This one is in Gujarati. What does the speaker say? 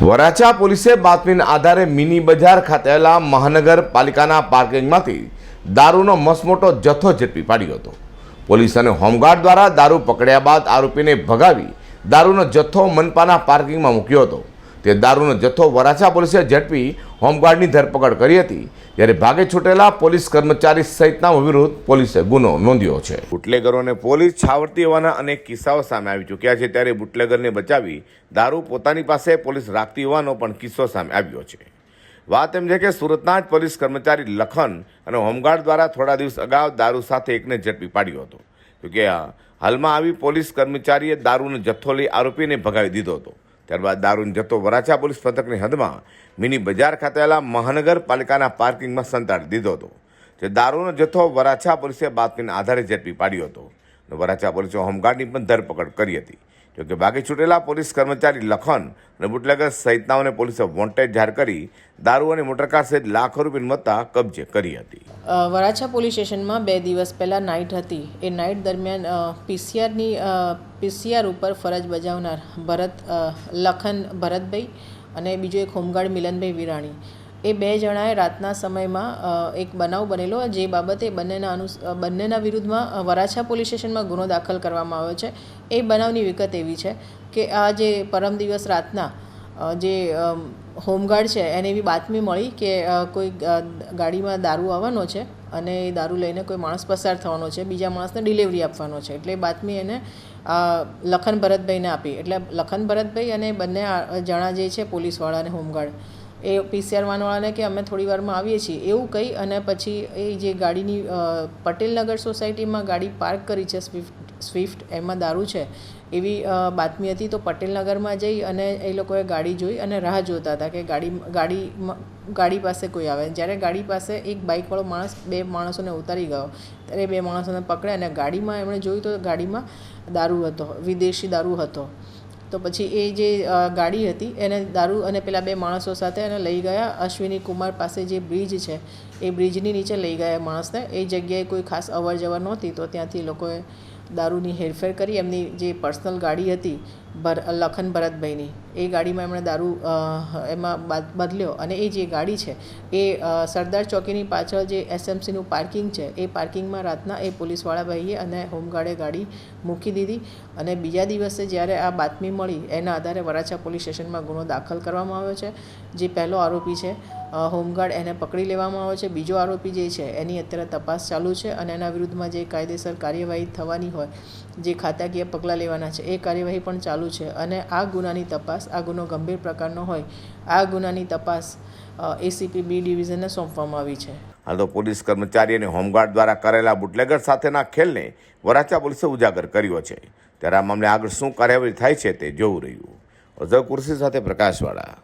વરાછા પોલીસે બાતમીના આધારે મિની બજાર ખાતે આવેલા મહાનગરપાલિકાના પાર્કિંગમાંથી દારૂનો મસમોટો જથ્થો ઝડપી પાડ્યો હતો. પોલીસ અને હોમગાર્ડ દ્વારા દારૂ પકડ્યા બાદ આરોપીને ભગાવી દારૂનો જથ્થો મનપાના પાર્કિંગમાં મૂક્યો હતો. તે દારૂનો જથ્થો વરાછા પોલીસે ઝડપી હોમગાર્ડની ધરપકડ કરી હતી. જ્યારે ભાગે છૂટેલા પોલીસ કર્મચારી સહિતના વિરુદ્ધ પોલીસે ગુનો નોંધ્યો છે. બુટલેગરોને પોલીસ છાવરતી હોવાના અનેક કિસ્સાઓ સામે આવી ચૂક્યા છે. ત્યારે બુટલેગરને બચાવી દારૂ પોતાની પાસે પોલીસ રાખતી હોવાનો પણ કિસ્સો સામે આવ્યો છે. વાત એમ છે કે સુરતના જ પોલીસ કર્મચારી લખન અને હોમગાર્ડ દ્વારા થોડા દિવસ અગાઉ દારૂ સાથે એકને ઝડપી પાડ્યો હતો. જોકે, હાલમાં આવી પોલીસ કર્મચારીએ દારૂનો જથ્થો લઈ આરોપીને ભગાવી દીધો હતો. ત્યારબાદ દારૂન જથ્થો વરાછા પોલીસ મથકની હદમાં મિની બજાર ખાતે આવેલા મહાનગરપાલિકાના પાર્કિંગમાં સંતાડી દીધો હતો, જે દારૂનો જથ્થો વરાછા પોલીસે બાતમીના આધારે ઝડપી પાડ્યો હતો. વરાછા પોલીસે હોમગાર્ડની પણ ધરપકડ કરી હતી. જોકે બાકી છૂટેલા પોલીસ કર્મચારી લખન અને બુટલેગર સહિતનાઓને પોલીસે વોન્ટેડ જાહેર કરી દારૂ અને મોટરકાર સહિત લાખો રૂપિયાની મત્તા કબજે કરી હતી. વરાછા પોલીસ સ્ટેશનમાં બે દિવસ પહેલાં નાઇટ હતી. એ નાઇટ દરમિયાન પીસીઆરની પીસીઆર ઉપર ફરજ બજાવનાર ભરત લખન ભરતભાઈ અને બીજો એક હોમગાર્ડ મિલનભાઈ વિરાણી. એ બે જણાએ રાતના સમયમાં એક બનાવ બનેલો. જે બાબતે બંનેના અનુ બંનેના વિરુદ્ધમાં વરાછા પોલીસ સ્ટેશનમાં ગુનો દાખલ કરવામાં આવ્યો છે. એ બનાવની વિગત એવી છે કે આ જે પરમ દિવસ રાતના જે હોમગાર્ડ છે, એને એવી બાતમી મળી કે કોઈ ગાડીમાં દારૂ આવવાનો છે અને એ દારૂ લઈને કોઈ માણસ પસાર થવાનો છે, બીજા માણસને ડિલિવરી આપવાનો છે. એટલે બાતમી એને લખન ભરતભાઈને આપી. એટલે લખન ભરતભાઈ અને બંને જણા જે છે, પોલીસવાળા અને હોમગાર્ડ. એ પીસીઆર વાનવાળાને કે અમે થોડી વારમાં આવીએ છીએ, એવું કહી અને પછી એ જે ગાડીની પટેલનગર સોસાયટીમાં ગાડી પાર્ક કરી છે સ્વિફ્ટ સ્વિફ્ટ, એમાં દારૂ છે, એવી બાતમી હતી તો પટેલનગરમાં જઈ અને એ લોકોએ ગાડી જોઈ અને રાહ જોતા હતા કે ગાડી ગાડીમાં ગાડી પાસે કોઈ આવે. જ્યારે ગાડી પાસે એક બાઇકવાળો માણસ, બે માણસોને ઉતારી ગયો. ત્યારે બે માણસોને પકડે અને ગાડીમાં એમણે જોયું તો ગાડીમાં દારૂ હતો, વિદેશી દારૂ હતો. તો પછી એ જે ગાડી હતી એને દારૂ અને પેલા બે માણસો સાથે એને લઈ ગયા. અશ્વિની કુમાર પાસે જે બ્રિજ છે, એ બ્રિજની નીચે લઈ ગયા માણસને. એ જગ્યાએ કોઈ ખાસ અવર જવર નહોતી તો ત્યાંથી લોકોએ દારૂની હેરફેર કરી એમની જે પર્સનલ ગાડી હતી, ભર, લખન ભરતભાઈની, એ ગાડીમાં એમણે દારૂ એમાં બદલ્યો. અને એ જે ગાડી છે, એ સરદાર ચોકીની પાછળ જે એસએમસીનું પાર્કિંગ છે, એ પાર્કિંગમાં રાતના એ પોલીસવાળા ભાઈએ અને હોમગાર્ડે ગાડી મૂકી દીધી. અને બીજા દિવસે જ્યારે આ બાતમી મળી, એના આધારે વરાછા પોલીસ સ્ટેશનમાં ગુનો દાખલ કરવામાં આવ્યો છે. જે પહેલો આરોપી છે હોમગાર્ડ એને પકડી લેવામાં આવ્યો છે. બીજો આરોપી જે છે, એની અત્યારે તપાસ ચાલુ છે અને એના વિરુદ્ધમાં જે કાયદેસર કાર્યવાહી થવાની હોય, જે ખાતાકીય પગલાં લેવાના છે, એ કાર્યવાહી પણ ચાલુ છે અને આ ગુનાની તપાસ, આ ગુનો ગંભીર પ્રકારનો હોય, આ ગુનાની તપાસ એસીપી બી ડિવિઝનને સોંપવામાં આવી છે. હાલ તો પોલીસ કર્મચારી અને હોમગાર્ડ દ્વારા કરેલા બુટલેગર સાથેના ખેલને વરાછા પોલીસે ઉજાગર કર્યો છે. ત્યારે આ મામલે આગળ શું કાર્યવાહી થાય છે તે જોવું રહ્યું. અઝર કુર્સી સાથે પ્રકાશવાળા